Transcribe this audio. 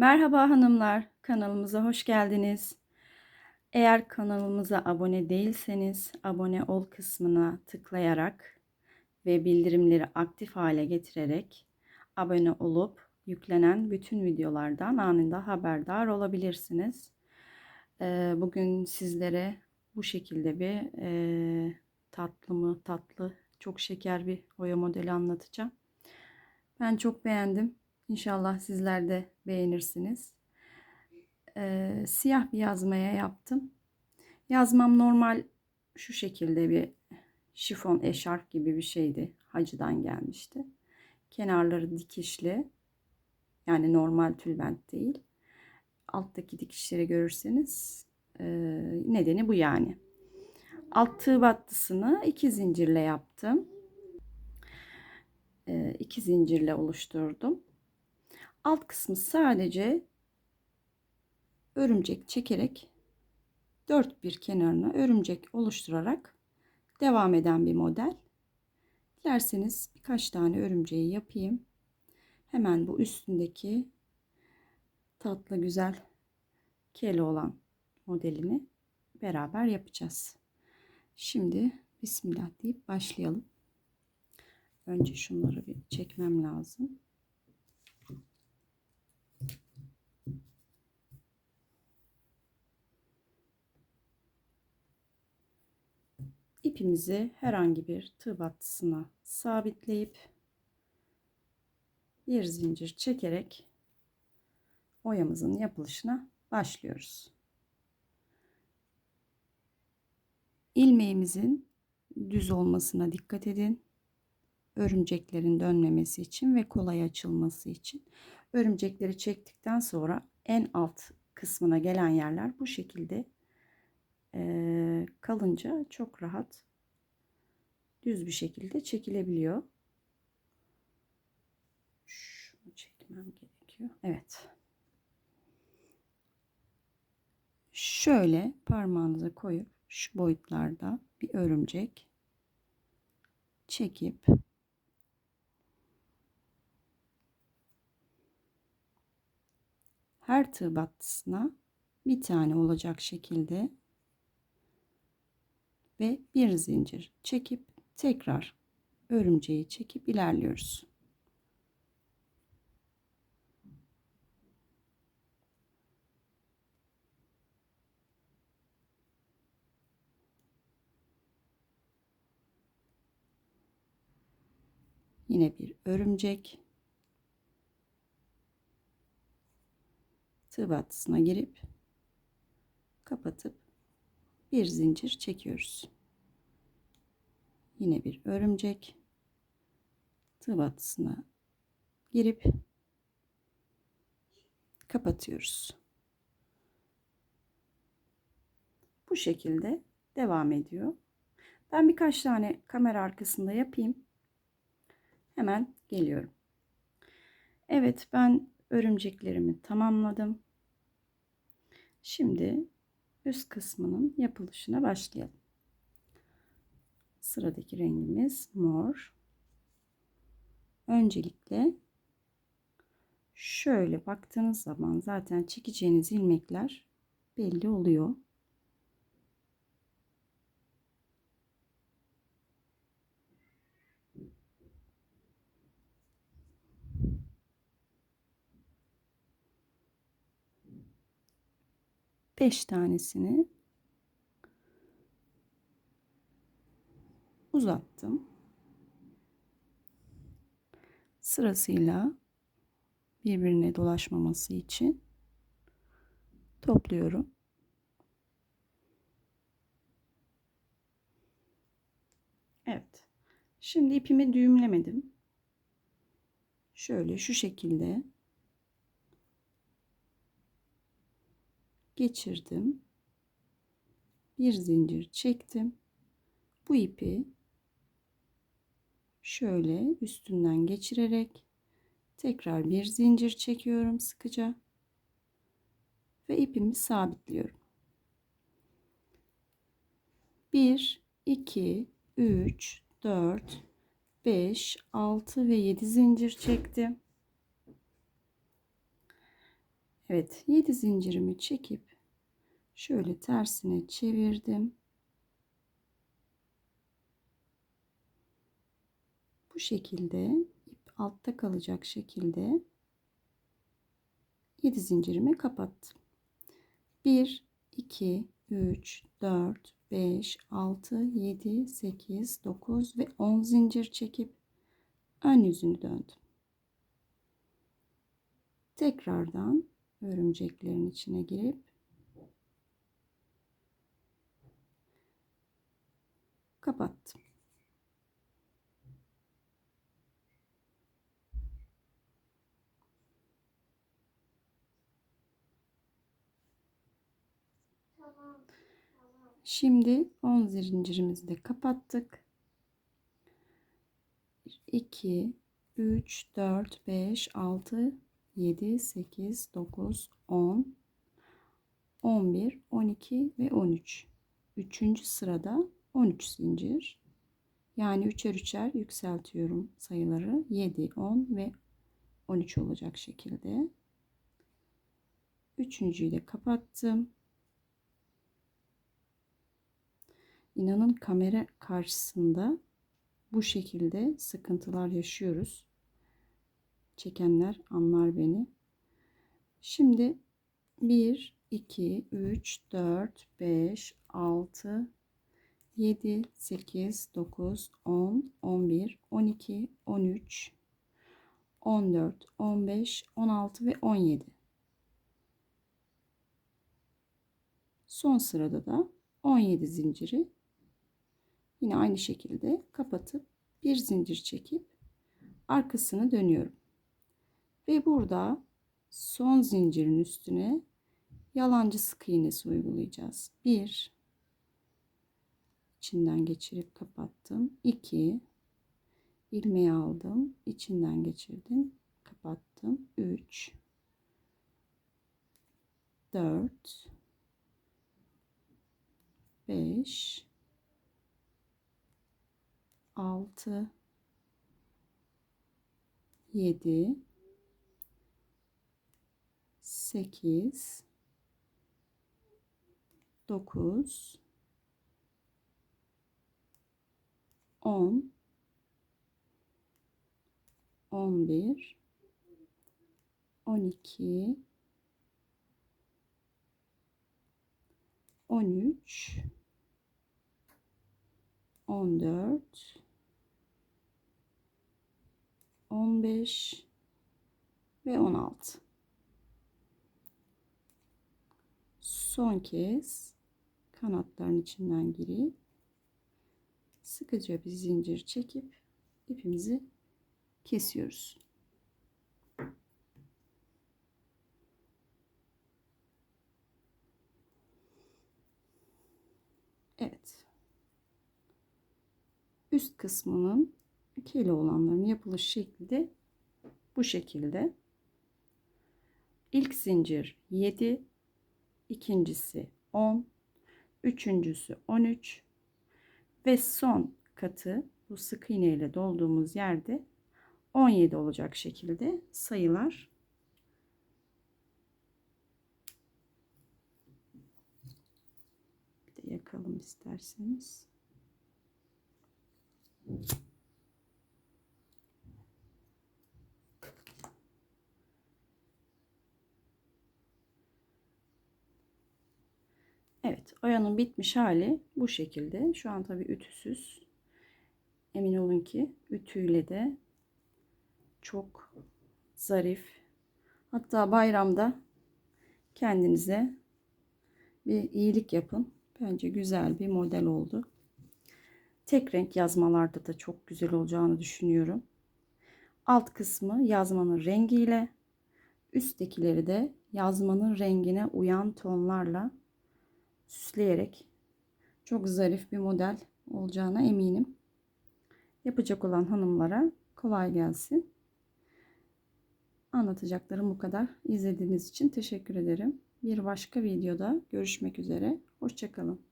Merhaba hanımlar, kanalımıza hoş geldiniz. Eğer kanalımıza abone değilseniz abone ol kısmına tıklayarak ve bildirimleri aktif hale getirerek abone olup yüklenen bütün videolardan anında haberdar olabilirsiniz. Ee, Bugün sizlere bu şekilde bir e, tatlı mı tatlı çok şeker bir oya modeli anlatacağım. Ben çok beğendim. İnşallah sizler de beğenirsiniz. Ee, siyah bir yazmaya yaptım. Yazmam normal şu şekilde bir şifon eşarp gibi bir şeydi. Hacıdan gelmişti. Kenarları dikişli. Yani normal tülbent değil. Alttaki dikişleri görürseniz e, nedeni bu yani. Alt tığ battısını iki zincirle yaptım. E, iki zincirle oluşturdum. Alt kısmı sadece örümcek çekerek dört bir kenarına örümcek oluşturarak devam eden bir model. Dilerseniz birkaç tane örümceği yapayım. Hemen bu üstündeki tatlı güzel kele olan modelini beraber yapacağız. Şimdi Bismillah deyip başlayalım. Önce şunları bir çekmem lazım. İpimizi herhangi bir tığ battısına sabitleyip bir zincir çekerek oyamızın yapılışına başlıyoruz. İlmeğimizin düz olmasına dikkat edin. Örümceklerin dönmemesi için ve kolay açılması için. Örümcekleri çektikten sonra en alt kısmına gelen yerler bu şekilde kalınca çok rahat düz bir şekilde çekilebiliyor. Şunu çekmem gerekiyor. Evet. Şöyle parmağınıza koyup şu boyutlarda bir örümcek çekip her tığ battısına bir tane olacak şekilde ve bir zincir çekip tekrar örümceği çekip ilerliyoruz. Yine bir örümcek. Tığ battısına girip kapatıp bir zincir çekiyoruz. Yine bir örümcek tığ battısına girip kapatıyoruz. Bu şekilde devam ediyor. Ben birkaç tane kamera arkasında yapayım. Hemen geliyorum. Evet ben örümceklerimi tamamladım. Şimdi üst kısmının yapılışına başlayalım. Sıradaki rengimiz mor. Öncelikle şöyle baktığınız zaman zaten çekeceğiniz ilmekler belli oluyor. Beş tanesini uzattım. Sırasıyla birbirine dolaşmaması için topluyorum. Evet. Şimdi ipimi düğümlemedim. Şöyle şu şekilde geçirdim. Bir zincir çektim. Bu ipi şöyle üstünden geçirerek tekrar bir zincir çekiyorum sıkıca ve ipimi sabitliyorum. 1 2 3 4 5 6 ve 7 zincir çektim. Evet 7 zincirimi çekip şöyle tersine çevirdim. Bu şekilde ip altta kalacak şekilde 7 zincirimi kapattım. 1 2 3 4 5 6 7 8 9 ve 10 zincir çekip ön yüzünü döndüm. Tekrardan örümceklerin içine girip kapattım. Şimdi 10 zincirimizi de kapattık. 2 3 4 5 6 7 8 9 10 11 12 ve 13. Üçüncü sırada 13 zincir. Yani üçer üçer yükseltiyorum sayıları. 7, 10 ve 13 olacak şekilde. Üçüncüyü de kapattım. İnanın kamera karşısında bu şekilde sıkıntılar yaşıyoruz. Çekenler anlar beni. Şimdi 1, 2, 3, 4, 5, 6, 7, 8, 9, 10, 11, 12, 13, 14, 15, 16 ve 17. Son sırada da 17 zinciri Yine aynı şekilde kapatıp bir zincir çekip arkasını dönüyorum. Ve burada son zincirin üstüne yalancı sık iğnesi uygulayacağız. 1 içinden geçirip kapattım. 2 ilmeği aldım, içinden geçirdim, kapattım. 3 4 5 6 7 8 9 10 11 12 13 14 15 ve 16. Son kez kanatların içinden girip sıkıca bir zincir çekip ipimizi kesiyoruz. Evet. Üst kısmının ikili olanların yapılış şekli de bu şekilde. İlk zincir 7, ikincisi 10, üçüncüsü 13 ve son katı bu sık iğne ile dolduğumuz yerde 17 olacak şekilde sayılar bir de yakalım isterseniz. Evet oyanın bitmiş hali bu şekilde. Şu an tabi ütüsüz. Emin olun ki ütüyle de çok zarif. Hatta bayramda kendinize bir iyilik yapın. Bence güzel bir model oldu. Tek renk yazmalarda da çok güzel olacağını düşünüyorum. Alt kısmı yazmanın rengiyle, üsttekileri de yazmanın rengine uyan tonlarla süsleyerek çok zarif bir model olacağına eminim. Yapacak olan hanımlara kolay gelsin. Anlatacaklarım bu kadar. İzlediğiniz için teşekkür ederim. Bir başka videoda görüşmek üzere. Hoşçakalın.